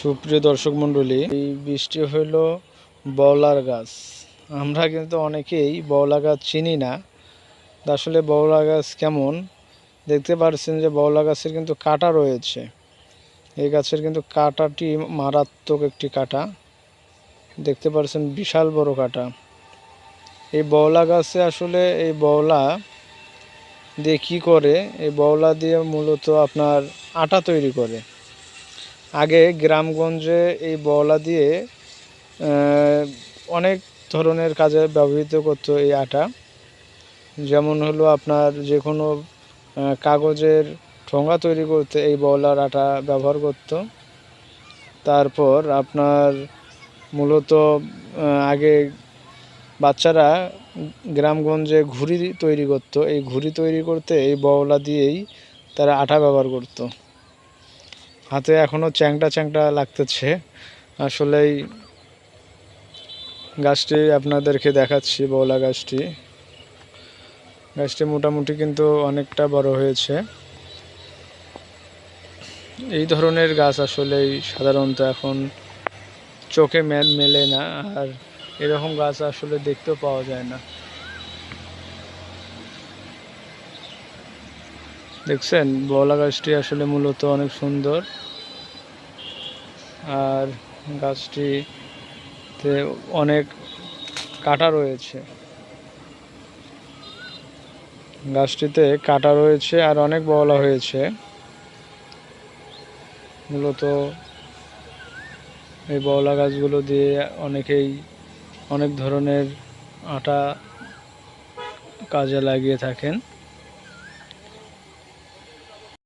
সুপ্রিয় দর্শক মণ্ডলী, এই বৃষ্টি হইল বওলার গাছ। আমরা কিন্তু অনেকেই বওলা গাছ চিনি না। আসলে বওলা গাছ কেমন? দেখতে পাচ্ছেন যে বওলা গাছের কিন্তু কাটা রয়েছে। এই গাছের কিন্তু কাটাটি মারাত্মক একটি কাটা। দেখতে পাচ্ছেন বিশাল বড় কাটা। এই বওলা গাছে আসলে এই বওলা দিয়ে কী করে? এই বওলা দিয়ে মূলত আপনার আটা তৈরি করে। আগে গ্রামগঞ্জে এই বওলা দিয়ে অনেক ধরনের কাজে ব্যবহৃত করতো এই আটা। যেমন হলো আপনার যে কোনো কাগজের ঠোঙা তৈরি করতে এই বওলার আটা ব্যবহার করত। তারপর আপনার মূলত আগে বাচ্চারা গ্রামগঞ্জে ঘুড়ি তৈরি করত। এই ঘুড়ি তৈরি করতে এই বওলা দিয়েই তারা আটা ব্যবহার করতো। হাতে এখনও চ্যাংটা চ্যাংটা লাগতেছে। আসলেই গাছটি আপনাদেরকে দেখাচ্ছি, বওলা গাছটি। গাছটি মোটামুটি কিন্তু অনেকটা বড় হয়েছে। এই ধরনের গাছ আসলেই সাধারণত এখন চোখে মেলে না, আর এরকম গাছ আসলে দেখতেও পাওয়া যায় না। দেখছেন বওলা গাছটি আসলে মূলত অনেক সুন্দর। আর গাছটিতে অনেক কাটা রয়েছে। গাছটিতে কাটা রয়েছে আর অনেক বওলা হয়েছে। মূলত এই বওলা গাছগুলো দিয়ে অনেকেই অনেক ধরনের আটা কাজে লাগিয়ে থাকেন।